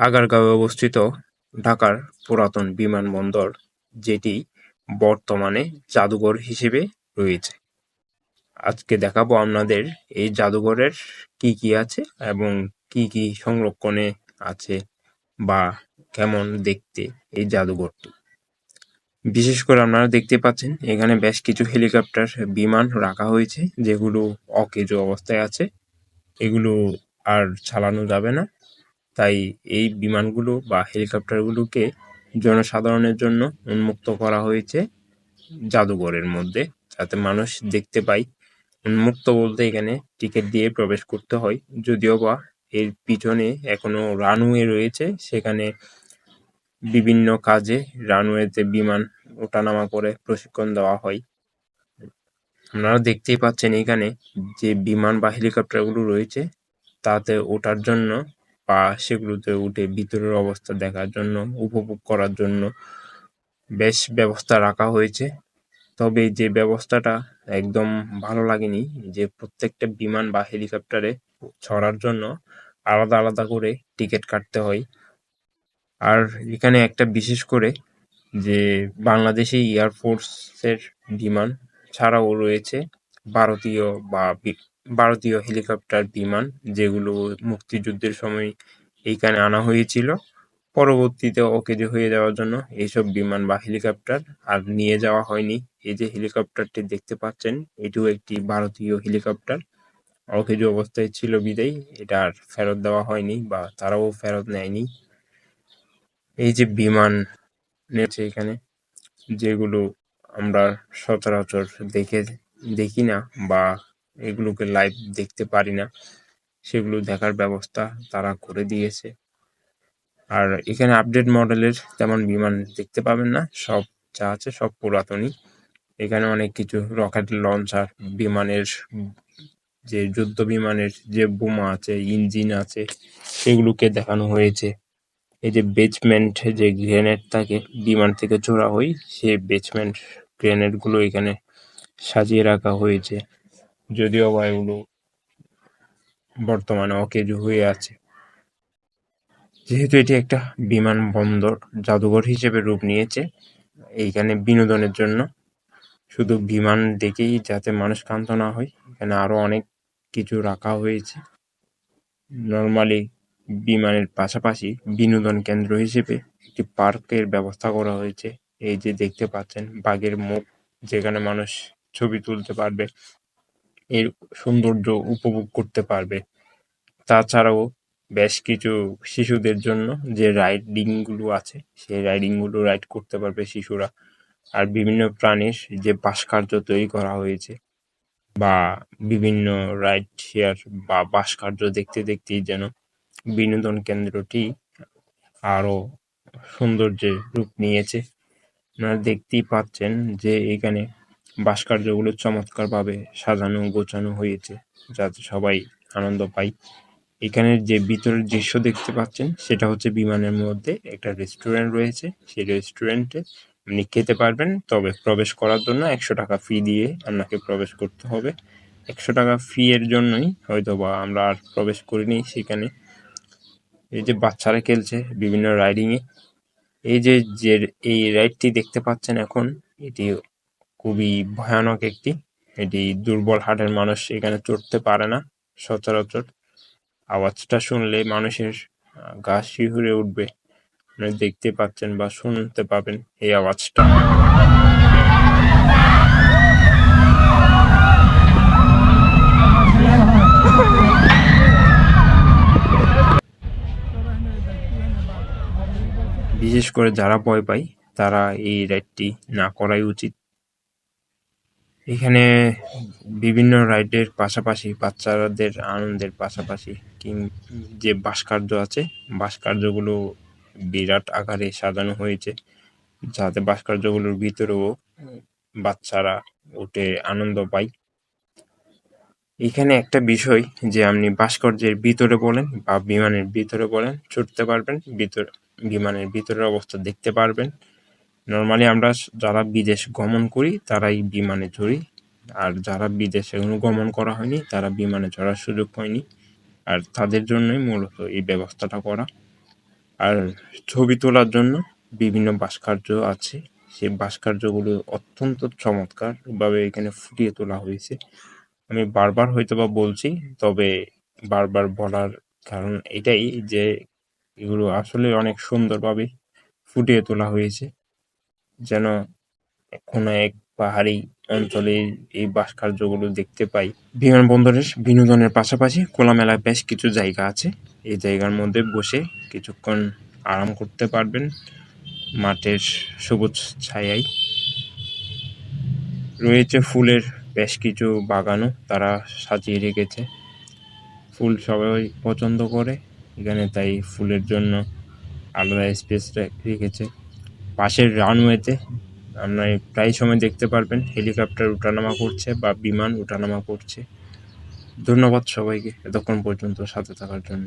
আগারগাঁওয়ে অবস্থিত ঢাকার পুরাতন বিমানবন্দর, যেটি বর্তমানে জাদুঘর হিসেবে রয়েছে। আজকে দেখাবো আপনাদের এই জাদুঘরের কি কি আছে এবং কি কি সংরক্ষণে আছে বা কেমন দেখতে এই জাদুঘরটি। বিশেষ করে আপনারা দেখতে পাচ্ছেন, এখানে বেশ কিছু হেলিকপ্টার, বিমান রাখা হয়েছে, যেগুলো অকেজো অবস্থায় আছে। এগুলো আর চালানো যাবে না। তাই এই বিমানগুলো বা হেলিকপ্টারগুলোকে জনসাধারণের জন্য উন্মুক্ত করা হয়েছে জাদুঘরের মধ্যে, যাতে মানুষ দেখতে পায়। উন্মুক্ত বলতে এখানে টিকিট দিয়ে প্রবেশ করতে হয়। যদিও বা এর পিছনে এখনও রানওয়ে রয়েছে, সেখানে বিভিন্ন কাজে রানওয়েতে বিমান ওঠানামা করে প্রশিক্ষণ দেওয়া হয়। আপনারা দেখতেই পাচ্ছেন এখানে যে বিমান বা হেলিকপ্টারগুলো রয়েছে, তাতে ওঠার জন্য বা সেগুলোতে উঠে ভিতরের অবস্থা দেখার জন্য, উপভোগ করার জন্য বেশ ব্যবস্থা রাখা হয়েছে। তবে যে ব্যবস্থাটা একদম ভালো লাগেনি, যে প্রত্যেকটা বিমান বা হেলিকপ্টারে ছড়ার জন্য আলাদা আলাদা করে টিকিট কাটতে হয়। আর এখানে একটা বিশেষ করে যে বাংলাদেশি এয়ারফোর্সের বিমান ছাড়াও রয়েছে, ভারতীয় বা ভারতীয় হেলিকপ্টার বিমান যেগুলো মুক্তিযুদ্ধের সময় এইখানে আনা হয়েছিল। পরবর্তীতে অকেজো হয়ে যাওয়ার জন্য এইসব বিমান বা হেলিকপ্টার আর নিয়ে যাওয়া হয়নি। এই যে হেলিকপ্টারটি দেখতে পাচ্ছেন, এটিও একটি ভারতীয় হেলিকপ্টার। অকেজো অবস্থায় ছিল বিদায়, এটা আর ফেরত দেওয়া হয়নি বা তারাও ফেরত নেয়নি। এই যে বিমান নেছে এখানে, যেগুলো আমরা সচরাচর দেখে, দেখি না বা এগুলোকে লাইভ দেখতে পারি না। সেগুলো দেখার ব্যবস্থা তারা করে দিয়েছে। আর এখানে আপডেট মডেলের তেমন বিমান দেখতে পাবেন না। সব যা আছে সব পুরাতনই। এখানে অনেক কিছু রকেট লঞ্চার বিমানের যে যুদ্ধ বিমানের যে বোমা আছে ইঞ্জিন আছে, সেগুলোকে দেখানো হয়েছে। এই যে বেচমেন্ট যে গ্রেনেড থাকে, বিমান থেকে ছোড়া হয়, সেই বেচমেন্ট গ্রেনেডগুলো এখানে সাজিয়ে রাখা হয়েছে। যদিও বা এগুলো বর্তমানে অকেজো হয়ে আছে। যেহেতু এটি একটা বিমানবন্দর, জাদুঘর হিসেবে রূপ নিয়েছে, এইখানে বিনোদনের জন্য। শুধু বিমান দেখেই যাতে মানুষ ক্ষান্ত না হয়, এখানে আরও অনেক কিছু রাখা হয়েছে। নর্মালি বিমানের পাশাপাশি বিনোদন কেন্দ্র হিসেবে একটি পার্কের ব্যবস্থা করা হয়েছে। এই যে দেখতে পাচ্ছেন, বাঘের মুখ, যেখানে মানুষ ছবি তুলতে পারবে। এর সৌন্দর্য উপভোগ করতে পারবে। তাছাড়াও বেশ কিছু শিশুদের জন্য যে রাইডিংগুলো আছে, সেই রাইডিংগুলো রাইড করতে পারবে শিশুরা। আর বিভিন্ন প্রাণীর যে ভাস্কর্য তৈরি করা হয়েছে বা বিভিন্ন রাইড শেয়ার বা ভাস্কর্য দেখতে দেখতেই যেন বিনোদন কেন্দ্রটি আরও সৌন্দর্যের রূপ নিয়েছে। আপনারা দেখতেই পাচ্ছেন যে এখানে ভাস্কর্যগুলো চমৎকারভাবে সাজানো গোছানো হয়েছে, যাতে সবাই আনন্দ পায়। এখানের যে ভিতরের দৃশ্য দেখতে পাচ্ছেন, সেটা হচ্ছে বিমানের মধ্যে একটা রেস্টুরেন্ট রয়েছে। সেই রেস্টুরেন্টে আপনি খেতে পারবেন, তবে প্রবেশ করার জন্য একশো টাকা ফি দিয়ে আপনাকে প্রবেশ করতে হবে। একশো টাকা ফি এর জন্যই হয়তো বা আমরা আর প্রবেশ করিনি সেখানে। এই যে বাচ্চারা খেলছে বিভিন্ন রাইডিংয়ে এই যে যে এই রাইডটি দেখতে পাচ্ছেন এখন, এটি খুবই ভয়ানক একটি। এটি দুর্বল হার্টের মানুষ এখানে চড়তে পারে না, সচরাচর। আওয়াজটা শুনলে মানুষের গা শিহুরে উঠবে। আপনারা দেখতে পাচ্ছেন বা শুনতে পাবেন এই আওয়াজটা। বিশেষ করে যারা ভয় পায়, তারা এই রাইডটি না করাই উচিত। এখানে বিভিন্ন রাইডের পাশাপাশি বাচ্চাদের আনন্দের পাশাপাশি কিং যে ভাস্কর্য আছে, ভাস্কর্যগুলো বিরাট আকারে সাজানো হয়েছে। যাতে ভাস্কর্যগুলোর ভিতরেও বাচ্চারা উঠে আনন্দ পায়। এখানে একটা বিষয় যে আপনি ভাস্কর্যের ভিতরে বলেন বা বিমানের ভিতরে বলেন, ছুটতে পারবেন, ভিতর, বিমানের ভিতরের অবস্থা দেখতে পারবেন। নর্মালি আমরা যারা বিদেশ গমন করি, তারাই বিমানে চড়ি। আর যারা বিদেশে কোনো গমন করা হয়নি, তারা বিমানে চড়ার সুযোগ হয়নি আর তাদের জন্যই মূলত এই ব্যবস্থাটা করা। আর ছবি তোলার জন্য বিভিন্ন ভাস্কর্য আছে। সেই ভাস্কর্যগুলো অত্যন্ত চমৎকার ভাবে এখানে ফুটিয়ে তোলা হয়েছে। আমি বারবার হয়তো বা বলছি, তবে বারবার বলার কারণ এটাই যে এগুলো আসলে অনেক সুন্দরভাবে ফুটিয়ে তোলা হয়েছে। যেন কোনো এক পাহাড়ি অঞ্চলে এই ভাস্কর্যগুলো দেখতে পাই। বিমানবন্দরের বিনোদনের পাশাপাশি খোলামেলায় বেশ কিছু জায়গা আছে। এই জায়গার মধ্যে বসে কিছুক্ষণ আরাম করতে পারবেন মাঠের সবুজ ছায়ায়। রয়েছে ফুলের বেশ কিছু বাগানও তারা সাজিয়ে রেখেছে। ফুল সবাই পছন্দ করে, এখানে তাই ফুলের জন্য আলাদা স্পেস রেখেছে। পাশের রানওয়েতে আপনার প্রায় সময় দেখতে পারবেন হেলিকপ্টার ওঠানামা করছে বা বিমান ওঠানামা করছে। ধন্যবাদ সবাইকে এতক্ষণ পর্যন্ত সাথে থাকার জন্য।